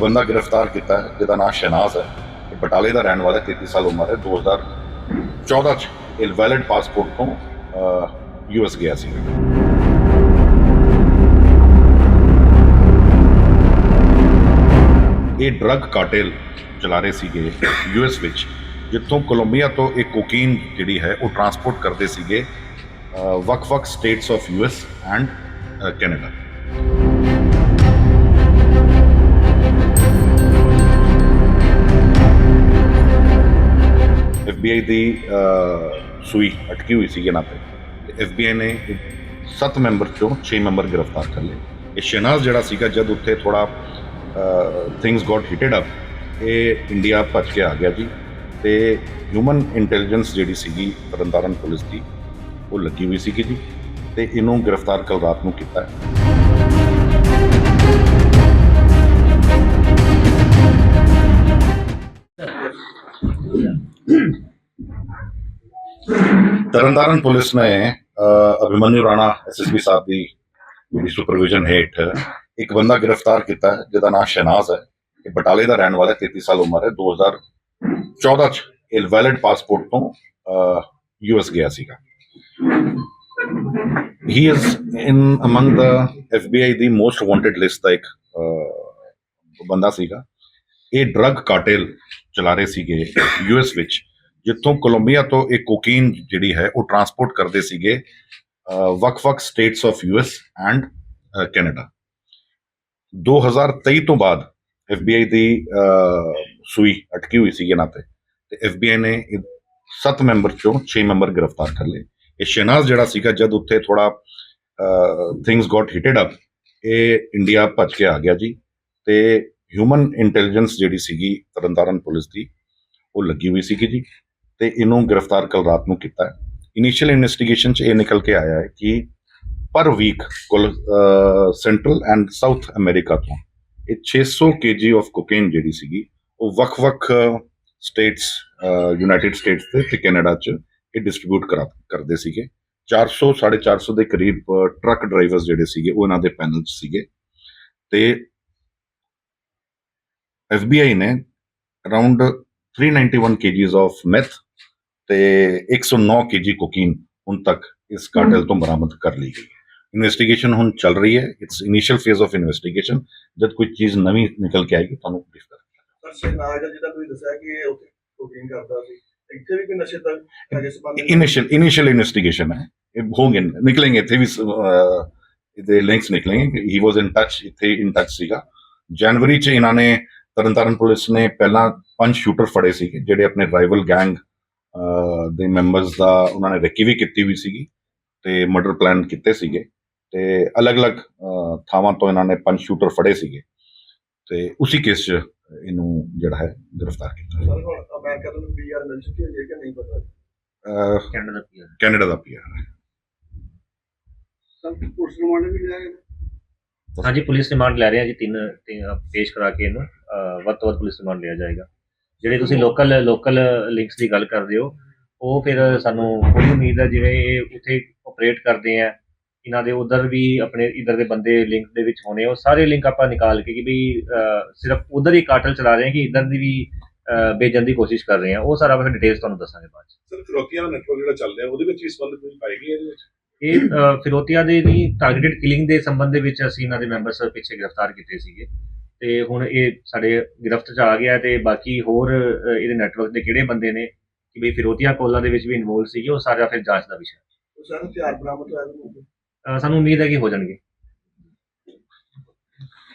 ਬੰਦਾ ਗ੍ਰਿਫਤਾਰ ਕੀਤਾ ਹੈ ਜਿਹਦਾ ਨਾਮ ਸ਼ਹਿਨਾਜ਼ ਹੈ। ਇਹ ਬਟਾਲੇ ਦਾ ਰਹਿਣ ਵਾਲਾ ਹੈ, 33 ਸਾਲ ਉਮਰ ਹੈ। 2014 ਚ ਇਹ ਵੈਲਿਡ ਪਾਸਪੋਰਟ ਤੋਂ ਯੂਐਸ ਗਿਆ ਸੀ। ਇਹ ਡਰੱਗ ਕਾਰਟੇਲ ਚਲਾ ਰਹੇ ਸੀਗੇ ਯੂਐਸ ਵਿੱਚ ਜਿੱਥੋਂ ਕੋਲੰਬੀਆ ਤੋਂ ਇਹ ਕੋਕੀਨ ਜਿਹੜੀ ਹੈ ਉਹ ਟਰਾਂਸਪੋਰਟ ਕਰਦੇ ਸੀਗੇ ਵੱਖ-ਵੱਖ states of US and Canada FBI ਦੀ ਸੂਈ ਅਟਕੀ ਹੋਈ ਸੀ ਇਹਨਾਂ ਤੇ। FBI ਨੇ 7 ਮੈਂਬਰ ਚੋਂ 6 ਮੈਂਬਰ ਗ੍ਰਿਫਤਾਰ ਕਰ ਲਏ। ਇਹ ਸ਼ਹਿਨਾਜ਼ ਜਿਹੜਾ ਸੀਗਾ, ਜਦ ਉੱਥੇ ਥੋੜਾ ਥਿੰਗਸ ਗਾਟ ਹਿਟਡ ਅਪ ਇਹ ਇੰਡੀਆ ਭੱਜ ਕੇ ਆ ਗਿਆ ਜੀ ਤੇ ਹਿਊਮਨ ਇੰਟੈਲੀਜੈਂਸ ਜਿਹੜੀ ਸੀਗੀ ਤਰਨਤਾਰਨ ਪੁਲਿਸ ਦੀ, ਉਹ ਲੱਗੀ ਹੋਈ ਸੀਗੀ ਜੀ ਤੇ ਇਹਨੂੰ ਗ੍ਰਿਫਤਾਰ ਕੱਲ ਰਾਤ ਨੂੰ ਕੀਤਾ ਹੈ। ਤਰਨਤਾਰਨ ਪੁਲਿਸ ਨੇ ਅਭਿਮਨਿਊ ਰਾਣਾ ਐਸਐਸਪੀ ਸਾਹਿਬ ਦੀ ਜਿਹੜੀ ਸੁਪਰਵਿਜ਼ਨ ਹੇਠ ਇੱਕ ਬੰਦਾ ਗ੍ਰਿਫਤਾਰ ਕੀਤਾ ਹੈ, ਜਿਹਦਾ ਨਾਮ ਸ਼ਹਿਨਾਜ਼ ਹੈ। ਇਹ ਬਟਾਲੇ ਦਾ ਰਹਿਣ ਵਾਲਾ 33 ਸਾਲ ਉਮਰ ਹੈ। 2014 ਚ ਇਹ ਪਾਸਪੋਰਟ ਤੋਂ ਯੂਐਸ ਗਿਆ ਸੀਗਾ। He is in among the FBI ਦੀ ਮੋਸਟ ਵਾਂਟਡ ਲਿਸਟ ਦਾ ਇੱਕ ਬੰਦਾ ਸੀਗਾ। ਇਹ ਡਰੱਗ ਕਾਰਟੇਲ ਚਲਾ ਰਹੇ ਸੀਗੇ ਯੂਐਸ ਵਿੱਚ। ਜਿੱਥੋਂ ਕੋਲੰਬੀਆ ਤੋਂ ਇਹ ਕੋਕੀਨ ਜਿਹੜੀ ਹੈ ਉਹ ਟਰਾਂਸਪੋਰਟ ਕਰਦੇ ਸੀਗੇ ਵੱਖ-ਵੱਖ states of US and Canada 2023 ਤੋਂ ਬਾਅਦ FBI ਦੀ ਸੂਈ ਅਟਕੀ ਹੋਈ ਸੀ ਇਹਨਾਂ ਤੇ। ਤੇ FBI ਨੇ 7 ਮੈਂਬਰ ਚੋਂ 6 ਮੈਂਬਰ ਗ੍ਰਿਫਤਾਰ ਕਰ ਲਏ। ਇਹ ਸ਼ਹਿਨਾਜ਼ ਜਿਹੜਾ ਸੀਗਾ ਜਦ ਉੱਥੇ ਥੋੜਾ ਥਿੰਗਸ ਗਾਟ ਹਿਟਡ ਅਪ ਇਹ ਇੰਡੀਆ ਭੱਜ ਕੇ ਆ ਗਿਆ ਜੀ। ਤੇ ਹਿਊਮਨ ਇੰਟੈਲੀਜੈਂਸ ਜਿਹੜੀ ਸੀਗੀ ਤਰਨਤਾਰਨ ਪੁਲਿਸ ਦੀ ਉਹ ਲੱਗੀ ਹੋਈ ਸੀਗੀ ਜੀ। ਤੇ ਇਹਨੂੰ ਗ੍ਰਿਫਤਾਰ ਕੱਲ ਰਾਤ ਨੂੰ ਕੀਤਾ ਹੈ। ਇਨੀਸ਼ੀਅਲ ਇਨਵੈਸਟੀਗੇਸ਼ਨ ਚ ਇਹ ਨਿਕਲ ਕੇ ਆਇਆ ਹੈ ਕਿ ਪਰ ਵੀਕ ਕੁੱਲ ਸੈਂਟਰਲ ਐਂਡ ਸਾਊਥ ਅਮਰੀਕਾ ਤੋਂ ਇਹ 600 ਕੇਜੀ ਆਫ ਕੋਕੇਨ ਜਿਹੜੀ ਸੀਗੀ, ਉਹ ਵੱਖ-ਵੱਖ ਸਟੇਟਸ ਯੂਨਾਈਟਿਡ ਸਟੇਟਸ ਤੇ ਤੇ ਕੈਨੇਡਾ ਚ ਇਹ ਡਿਸਟ੍ਰੀਬਿਊਟ ਕਰਦੇ ਸੀਗੇ। 400 450 ਦੇ ਕਰੀਬ ਟਰੱਕ ਡਰਾਈਵਰਸ ਜਿਹੜੇ ਸੀਗੇ, ਉਹ ਇਹਨਾਂ ਦੇ ਪੈਨਲ ਚ ਸੀਗੇ। ਤੇ FBI ਨੇ ਅਰਾਊਂਡ 391 kgs ਆਫ ਮੈਥ ਤੇ 109 kg ਕੋਕੀਨ ਹੁਣ ਤੱਕ ਇਸ ਕਾਰਟਲ ਤੋਂ ਬਰਾਮਦ ਕਰ ਲਈ ਗਈ। ਹੈ ਇਨਵੈਸਟੀਗੇਸ਼ਨ ਹੁਣ ਚੱਲ ਰਹੀ ਹੈ। It's initial phase of investigation ਜਦ ਕੋਈ ਚੀਜ਼ ਨਵੀਂ ਨਿਕਲ ਕੇ ਆਏਗੀ ਤੁਹਾਨੂੰ ਬਰੀਫ ਕਰਾਂਗੇ ਸਰ ਸ਼ਹਿਨਾਜ਼ ਦਾ ਜਿਹਦਾ ਤੁਸੀਂ ਦੱਸਿਆ ਕਿ ਉੱਥੇ ਕੁਕਿੰਗ ਕਰਦਾ ਸੀ। ਇੱਥੇ ਵੀ ਕੋਈ ਨਸ਼ੇ ਤੱਕ ਇਨੀਸ਼ੀਅਲ ਇਨੀਸ਼ੀਅਲ ਇਨਵੈਸਟੀਗੇਸ਼ਨ ਹੈ। ਇਹ ਹੋਣਗੇ ਨਿਕਲेंगे ਇੱਥੇ ਵੀ ਇਹਦੇ links ਨਿਕਲेंगे he was in touch ਇੱਥੇ ਇਨ ਟੱਚ ਸੀਗਾ। ਜਨਵਰੀ ਚ ਇਹਨਾਂ ਨੇ ਤਰਨਤਾਰਨ ਪੁਲਿਸ ਨੇ ਪਹਿਲਾਂ ਪੰਜ ਸ਼ੂਟਰ ਫੜੇ ਸੀਗੇ ਜਿਹੜੇ ਆਪਣੇ ਰਾਈਵਲ ਗੈਂਗ ਦੇ ਮੈਂਬਰਸ ਦਾ ਉਹਨਾਂ ਨੇ ਰੈਕੀ ਵੀ ਕੀਤੀ ਹੋਈ ਸੀਗੀ ਤੇ ਮਰਡਰ ਪਲਾਨ ਕੀਤੇ ਸੀਗੇ ਤੇ ਅਲੱਗ-ਅਲੱਗ ਥਾਵਾਂ ਤੋਂ ਇਹਨਾਂ ਨੇ ਪੰਜ ਸ਼ੂਟਰ ਫੜੇ ਸੀਗੇ ਤੇ ਉਸੇ ਕੇਸ 'ਚ ਇਹਨੂੰ ਜਿਹੜਾ ਹੈ ਗ੍ਰਿਫਤਾਰ ਕੀਤਾ ਸਰ ਹੁਣ ਅਮਰੀਕਾ ਤੋਂ ਪੀਆਰ ਮਿਲ ਚੁੱਕੀ ਹੈ ਕਿ ਨਹੀਂ ਪਤਾ? ਕੈਨੇਡਾ ਦਾ ਪੀਆਰ ਕੈਨੇਡਾ ਦਾ ਪੀਆਰ ਹੈ। ਸਰ ਪੁਲਿਸ ਰਿਮਾਂਡ ਵੀ ਲਿਆ ਹਾਂਜੀ ਪੁਲਿਸ ਰਿਮਾਂਡ ਲੈ ਰਹੇ ਆ ਜੀ ਤਿੰਨ ਤਿੰਨ ਪੇਸ਼ ਕਰਾ ਕੇ ਇਹਨੂੰ ਵੱਧ ਤੋਂ ਵੱਧ ਪੁਲਿਸ ਰਿਮਾਂਡ ਲਿਆ ਜਾਏਗਾ। ਜਿਹੜੇ ਤੁਸੀਂ ਲੋਕਲ ਲੋਕਲ ਲਿੰਕਸ ਦੀ ਗੱਲ ਕਰਦੇ ਹੋ ਉਹ ਫਿਰ ਸਾਨੂੰ ਪੂਰੀ ਉਮੀਦ ਹੈ ਜਿਵੇਂ ਇਹ ਉੱਥੇ ਆਪਰੇਟ ਕਰਦੇ ਆ ਇਹਨਾਂ ਦੇ ਉਧਰ ਵੀ ਆਪਣੇ ਇਧਰ ਦੇ ਬੰਦੇ ਲਿੰਕ ਦੇ ਵਿੱਚ ਹੋਣੇ ਉਹ ਸਾਰੇ ਲਿੰਕ ਆਪਾਂ ਨਿਕਾਲ ਕੇ ਕਿ ਵੀ ਸਿਰਫ ਉਧਰ ਹੀ ਕਾਟਲ ਚਲਾ ਰਹੇ ਆ ਕਿ ਇਧਰ ਦੀ ਵੀ ਭੇਜਣ ਦੀ ਕੋਸ਼ਿਸ਼ ਕਰ ਰਹੇ ਆ ਉਹ ਸਾਰਾ ਫਿਰ ਡਿਟੇਲਸ ਤੁਹਾਨੂੰ ਦੱਸਾਂਗੇ ਬਾਅਦ 'ਚ। ਸਰ ਫਿਰੋਤੀਆਂ ਦਾ ਨੈਟਵਰਕ ਜਿਹੜਾ ਚੱਲ ਰਿਹਾ ਉਹਦੇ ਵਿੱਚ ਵੀ ਸੰਬੰਧ ਕੋਈ ਪਾਏਗੀ ਇਹਦੇ ਵਿੱਚ? ਇਹ ਫਿਰੋਤੀਆਂ ਦੇ ਨਹੀਂ ਟਾਰਗੇਟਡ ਕਿਲਿੰਗ ਦੇ ਸੰਬੰਧ ਦੇ ਵਿੱਚ ਅਸੀਂ ਇਹਨਾਂ ਦੇ ਮੈਂਬਰਸ ਪਿੱਛੇ ਗ੍ਰਿਫਤਾਰ ਕੀਤੇ ਸੀਗੇ। ਤੇ ਹੁਣ ਇਹ ਸਾਡੇ ਗ੍ਰਿਫਤ 'ਚ ਆ ਗਿਆ ਤੇ ਬਾਕੀ ਹੋਰ ਇਹਦੇ ਨੈਟਵਰਕ ਦੇ ਕਿਹੜੇ ਬੰਦੇ ਨੇ ਕਿ ਵੀ ਫਿਰੋਤੀਆਂ ਕੋਲਾਂ ਦੇ ਵਿੱਚ ਵੀ ਇਨਵੋਲਵ ਸੀਗੇ ਉਹ ਸਾਰਾ ਫਿਰ ਜਾਂਚ ਦਾ ਵਿਸ਼ਾ ਹੈ। ਸਰ ਹਥਿਆਰ ਬਰਾਮਦ ਹੋਇਆ ਕਿ ਨਹੀਂ? ਅ, ਸਾਨੂੰ ਉਮੀਦ ਹੈ ਕਿ ਹੋ ਜਾਣਗੇ